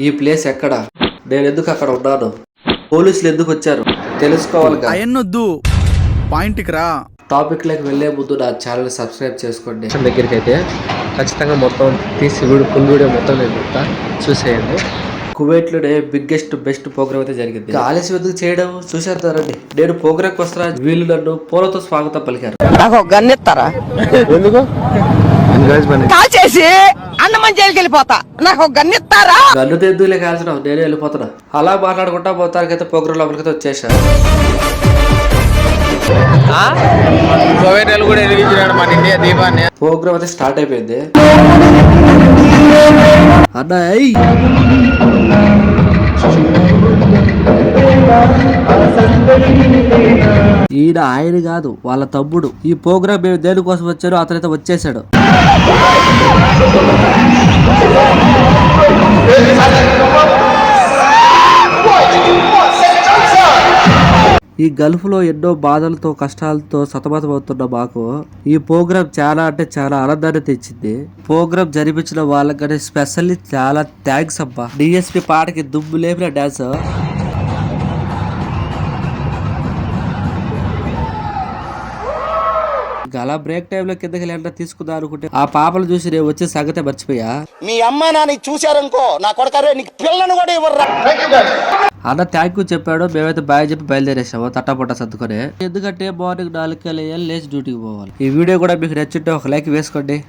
ఈ ప్లేస్ ఎక్కడ? నేను ఎందుకు అక్కడ ఉన్నాను? పోలీసులు ఎందుకు వచ్చారు? తెలుసుకోవాలి అయన్నొద్దు పాయింట్కి రా. టాపిక్లోకి వెళ్ళే ముందు నా ఛానల్ సబ్స్క్రైబ్ చేసుకోండి. దగ్గరికి అయితే ఖచ్చితంగా మొత్తం తీసి వీడియో ఫుల్ వీడియో మొత్తం నేను చూసేయండి. కువైట్లోనే బిగ్గెస్ట్ బెస్ట్ ప్రోగ్రామ్ అయితే జరిగింది. ఆలస్యం ఎందుకు చేయడం? చూసేద్దారండి నేను ప్రోగ్రామ్ వస్తున్నా వీళ్ళు నన్ను పూలతో స్వాగతం పలికారు. నాకు ఒక గన్ ఇస్తారా? ఎందుకు? ఎంకరేజ్మెంట్ కాల్ చేసి అన్నమని జైలుకి వెళ్ళిపోతా. నాకు ఒక గన్ ఇస్తారా? నన్ను తెద్దులే కాల్చడం నేనే వెళ్ళిపోతున్నా. అలా మాట్లాడుకుంటా పోతానికైతే ప్రోగ్రామ్ లోపలికైతే వచ్చేసా. సోవియట్లు కూడా ఎదిగించినాడు మన ఇండియా దీపాన్ని. ప్రోగ్రామ్ అయితే స్టార్ట్ అయిపోయింది. అన్న ఏయ్! ఈయన ఆయన కాదు వాళ్ళ తమ్ముడు. ఈ ప్రోగ్రామ్ మేము దేనికోసం వచ్చారో అతనైతే వచ్చేసాడు. ఈ గల్ఫ్లో ఎన్నో బాధలతో కష్టాలతో సతమతమవుతున్న మాకు ఈ ప్రోగ్రామ్ చాలా అంటే చాలా ఆనందాన్ని తెచ్చింది. ప్రోగ్రామ్ జరిపించిన వాళ్ళకనే స్పెషల్లీ చాలా థ్యాంక్స్ అబ్బా. డిఎస్పి పాటకి దుమ్ము లేపిన డాన్స్. అలా బ్రేక్ టైం లో కిందకి వెళ్ళి తీసుకుందాం అనుకుంటే ఆ పాపలు చూసి నేను వచ్చే సంగతే మర్చిపోయా. మీ అమ్మ నాన్న చూశారనుకో నా కొడకరే నీకు పిల్లను కూడా ఇవ్వరు? అన్న థ్యాంక్ యూ చెప్పాడు. మేమైతే బాయ్ చెప్పి బయలుదేరేసాము. తట్టపట్ట సర్దుకొని. ఎందుకంటే మార్నింగ్ నాలుగు లేచి డ్యూటీకి పోవాలి. ఈ వీడియో కూడా మీకు నచ్చింటే ఒక లైక్ వేసుకోండి.